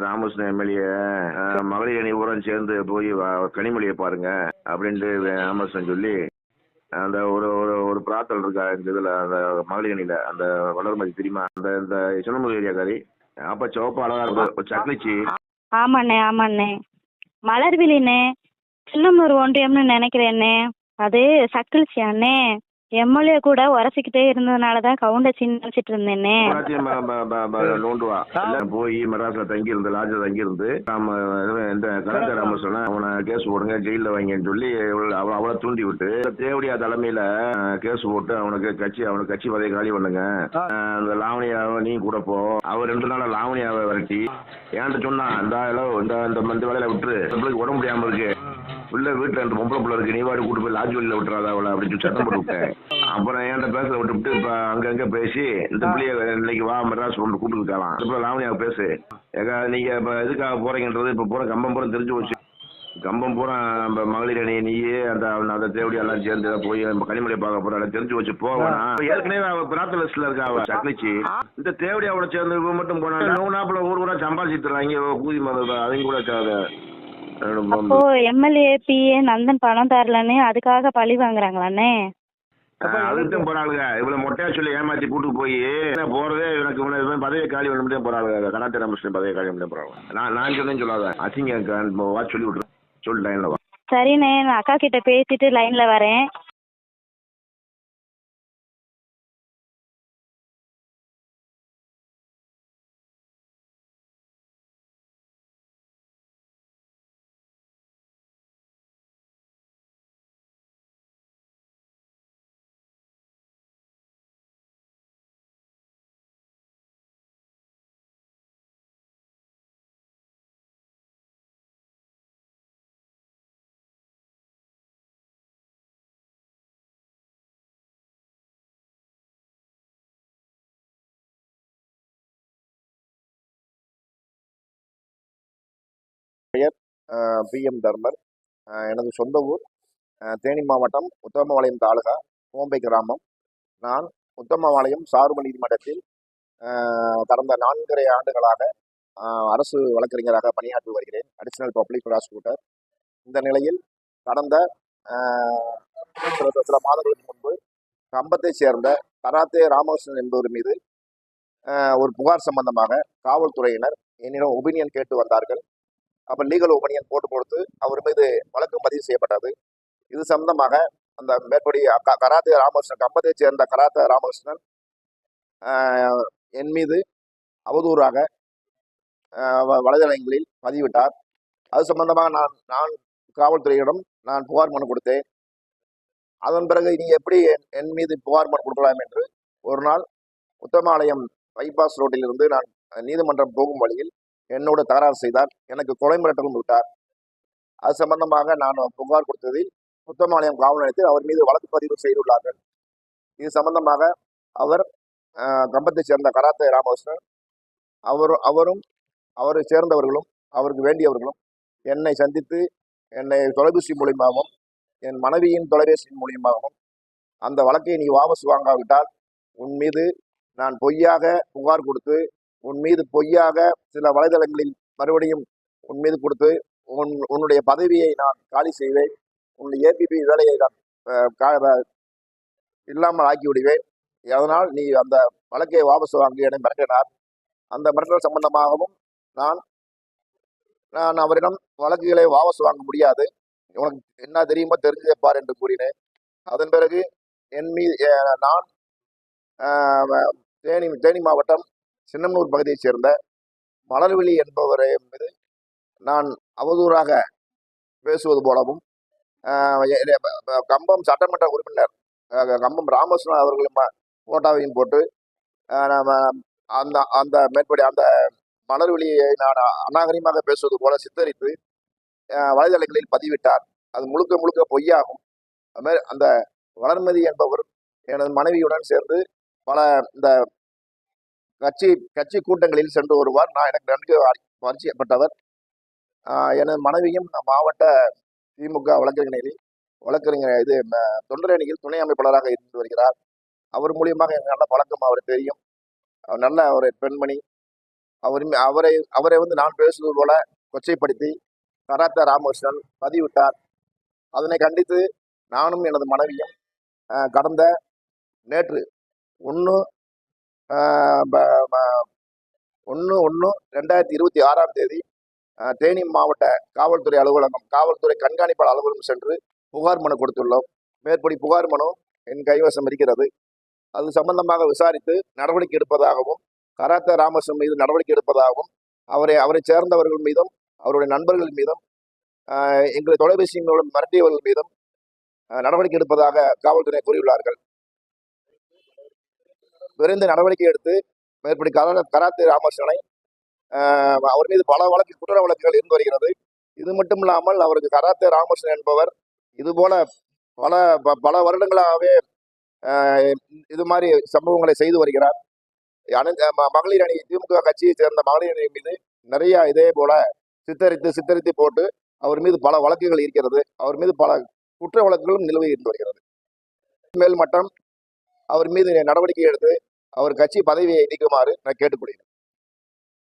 Ramakrishna MLA மகளிர் அணி ஊரம் சேர்ந்து போய் கனிமொழியை பாருங்க அப்படின்ட்டு ராமகிருஷ்ணன் சொல்லி அந்த ஒரு ஒரு ஒரு பிராத்தல் இருக்கா இந்த இதில் அந்த மகளிர் அணியில் அந்த வளர்மதி தெரியுமா? அந்த இந்த சின்னமுக ஏரியாக்காரி அப்போ சிவப்பு அழகா இருக்கும் ஒரு ஆமாண்ணே ஆமாண்ணே. மலர்விழிண்ணே சின்னமூர் ஒன்றியம்னு நினைக்கிறேண்ணே. அது சக்கிலிச்சியாண்ணே எம்எல்ஏ கூட உரசிக்கிட்டே இருந்ததுனால தான் கவுண்டை சின்னிச்சிட்டு இருந்தேண்ணே நோண்டுவா போய் மெட்ராஸ்ல தங்கி இருந்து லாட்ஜில் தங்கி இருந்து நாம இந்த கலாச்சார ராமகிருஷ்ணன் அவனை கேஸ் போடுங்க ஜெயில வாங்கன்னு சொல்லி இவள- அவளை தூண்டி விட்டு தேவடியா தலைமையில கேஸ் போட்டு அவனுக்கு கட்சி அவனுக்கு கட்சி பதவி காலி பண்ணுங்க. அந்த லாவணியாவை நீ கூட போ. அவர் ரெண்டு நாளா லாவணியாவை விரட்டி ஏன்ட்டு சொன்னா இந்த அளவு இந்த இந்த மந்த வேலையில விட்டுரு நம்மளுக்கு உடம்பு முடியாம இருக்கு. உள்ள வீட்டுல ரெண்டு பொம்பளை பிள்ளை இருக்கு நீ வாடி கூட்டு போய் லாட்ஜ் வெளியில விட்டுறாத அவளை அப்படின்னு சொல்லி சத்தம் போட்டு விட்டேன். அப்புறம் என்கிட்ட பேச விட்டுவிட்டு இப்ப அங்கங்க பேசி இந்த பிள்ளைய இன்னைக்கு வா மெட்ராஸ் கொண்டு கூப்பிட்டு இருக்கலாம் இப்ப லாவணியா பேசு. ஏக்கா நீங்க இப்ப எதுக்காக போறீங்கன்றது இப்ப பூரா கம்பம் பூரா தெரிஞ்சு போச்சு. கம்பம் பூரா நம்ம மகளிர் அணி நீயே அந்த அந்த தேவடி எல்லாம் சேர்ந்து போய் நம்ம கனிமொழி பார்க்க போற எல்லாம் தெரிஞ்சு வச்சு போவேனா ஏற்கனவே அவ பிராத்த லிஸ்ட்ல இருக்கா அவ சக்லிச்சி இந்த தேவடி அவளை சேர்ந்து இவ மட்டும் போனா நூனாப்புல ஊர் ஊரா சம்பாதிச்சுட்டு இங்க கூதி அதையும் கூட அப்போ எம்எல்ஏ பிஏ நந்தன் பணம் தரலன்னு அதுக்காக பழி வாங்குறாங்களாண்ணே? அதுதான் போறாளுங்க. இவ்வளவு மொட்டையா சொல்லி ஏமாத்தி கூட்டு போய் போறதே? எனக்கு இவனை பதவியை காலி பண்ணி போறாளுங்க. கலாச்சார ராமகிருஷ்ணன் பதவியை காலி பண்ணி போறாங்க. நான் நான் சொன்னேன்னு சொல்லாத. அசிங்க வா சொல்லி விட்டுரு சொல்லி லைன்ல வா சரிண்ணே நான் அக்கா கிட்ட பேசிட்டு லைன்ல வரேன். பிஎம் தர்மர். எனது சொந்த ஊர் தேனி மாவட்டம் உத்தமபாளையம் தாலுகா கோம்பை கிராமம். நான் உத்தமபாளையம் சார்பு நீதிமன்றத்தில் கடந்த நான்கரை ஆண்டுகளாக அரசு வழக்கறிஞராக பணியாற்றி வருகிறேன். அடிஷனல் பப்ளிக் ப்ராசிக்யூட்டர் இந்த நிலையில் கடந்த சில சில மாதங்களுக்கு முன்பு கம்பத்தை சேர்ந்த கராத்தே ராமகிருஷ்ணன் என்பவர் மீது ஒரு புகார் சம்பந்தமாக காவல்துறையினர் என்னிடம் ஒபினியன் கேட்டு வந்தார்கள். அப்போ லீகல் ஒப்பனியன் போட்டு கொடுத்து அவர் மீது வழக்கு பதிவு செய்யப்பட்டது. இது சம்பந்தமாக அந்த மேற்படி கராத்தே ராமகிருஷ்ணன் கம்பத்தைச் சேர்ந்த கராத்தே ராமகிருஷ்ணன் என் மீது அவதூறாக வ- வலைதளங்களில் பதிவிட்டார். அது சம்பந்தமாக நான் நான் காவல்துறையிடம் நான் புகார் மனு கொடுத்தேன். அதன் பிறகு நீ எப்படி என்- என் மீது புகார் மனு கொடுக்கலாம் என்று ஒரு நாள் உத்தமாலயம் பைபாஸ் ரோட்டிலிருந்து நான் நீதிமன்றம் போகும் வழியில் என்னோட தகராறு செய்தார். எனக்கு கொலை மிரட்டலும் விட்டார். அது சம்பந்தமாக நான் புகார் கொடுத்ததில் புத்தமாலயம் காவல் நிலையத்தில் அவர் மீது வழக்கு பதிவு செய்துள்ளார்கள். இது சம்பந்தமாக அவர் கம்பத்தை சேர்ந்த கராத்தே ராமகிருஷ்ணன் அவர் அவரும் அவரை சேர்ந்தவர்களும் அவருக்கு வேண்டியவர்களும் என்னை சந்தித்து என்னை தொலைபேசி மூலியமாகவும் என் மனைவியின் தொலைபேசி மூலியமாகவும் அந்த வழக்கை நீ வாபஸ் வாங்காவிட்டால் உன் மீது நான் பொய்யாக புகார் கொடுத்து உன் மீது பொய்யாக சில வலைதளங்களில் மறுபடியும் உன் மீது கொடுத்து உன் உன்னுடைய பதவியை நான் காலி செய்வேன். உன்னுடைய ஏபிபி வேலையை நான் இல்லாமல் ஆக்கி விடுவேன் அதனால் நீ அந்த வழக்கை வாபஸ் வாங்கி என மிரட்டினார். அந்த மிரட்டல் சம்பந்தமாகவும் நான் நான் அவரிடம் வழக்குகளை வாபஸ் வாங்க முடியாது. உனக்கு என்ன தெரியுமோ தெரிஞ்சுப்பார் என்று கூறினேன். அதன் பிறகு என் மீது நான் தேனி தேனி மாவட்டம் சின்னமனூர் பகுதியைச் சேர்ந்த மலர்விழி என்பவரை மீது நான் அவதூறாக பேசுவது போலவும் கம்பம் சட்டமன்ற உறுப்பினர் கம்பம் ராமகிருஷ்ணன் அவர்களும் போட்டோவையும் போட்டு ஆஹ் அந்த அந்த மேற்படி அந்த மலர்விழியை நான் அநாகரிகமாக பேசுவது போல சித்தரித்து வலைதளங்களில் பதிவிட்டார். அது முழுக்க முழுக்க பொய்யாகும். அது அந்த வளர்மதி என்பவர் எனது மனைவியுடன் சேர்ந்து பல இந்த கட்சி கட்சி கூட்டங்களில் சென்று வருவார். நான் எனக்கு நன்கு பரிச்சயப்பட்டவர். எனது மனைவியும் மாவட்ட திமுக வழக்கறிஞரில் வழக்கறிஞர் இது தொண்டரணியில் துணை அமைப்பாளராக இருந்து வருகிறார். அவர் மூலியமாக எனக்கு நல்ல பழக்கம் அவர் தெரியும். அவர் நல்ல ஒரு பெண்மணி. அவர் அவரை அவரை வந்து நான் பேசுவது போல கொச்சைப்படுத்தி கராத்தே ராமகிருஷ்ணன் பதிவிட்டார். அதனை கண்டித்து நானும் எனது மனைவியும் கடந்த நேற்று ஒன்று ஒன்று ஒன்று ரெண்டாயிரத்தி இருபத்தி ஆறாம் தேதி தேனி மாவட்ட காவல்துறை அலுவலகம் காவல்துறை கண்காணிப்பாளர் அலுவலகம் சென்று புகார் மனு கொடுத்துள்ளோம். மேற்படி புகார் மனு என் கைவசம் இருக்கிறது. அது சம்பந்தமாக விசாரித்து நடவடிக்கை எடுப்பதாகவும் கராத்த ராமசம் மீது நடவடிக்கை எடுப்பதாகவும் அவரை அவரை சேர்ந்தவர்கள் மீதும் அவருடைய நண்பர்கள் மீதும் ஆஹ், எங்களை தொலைபேசி மூலம் மிரட்டியவர்கள் மீதும் நடவடிக்கை எடுப்பதாக காவல்துறை கூறியுள்ளார்கள். விரைந்து நடவடிக்கை எடுத்து மேற்படி கரா கராத்தே ராமகிருஷ்ணனை ஆஹ், அவர் மீது பல வழக்கு குற்ற வழக்குகள் இருந்து வருகிறது. இது மட்டும் இல்லாமல் அவருக்கு கராத்தே ராமகிருஷ்ணன் என்பவர் இது போல பல ப- பல வருடங்களாகவே ஆஹ், இது மாதிரி சம்பவங்களை செய்து வருகிறார். அனைத்து மகளிர் அணி திமுக கட்சியை சேர்ந்த மகளிர் அணி மீது நிறைய இதே போல சித்தரித்து சித்தரித்து போட்டு அவர் மீது பல வழக்குகள் இருக்கிறது. அவர் மீது பல குற்ற வழக்குகளும் நிலுவை இருந்து வருகிறது மேல்மட்டம் அவர் மீது நடவடிக்கை எடுத்து அவர் கட்சி பதவியை நீக்குமாறு நான் கேட்டுக்கொள்கிறேன்.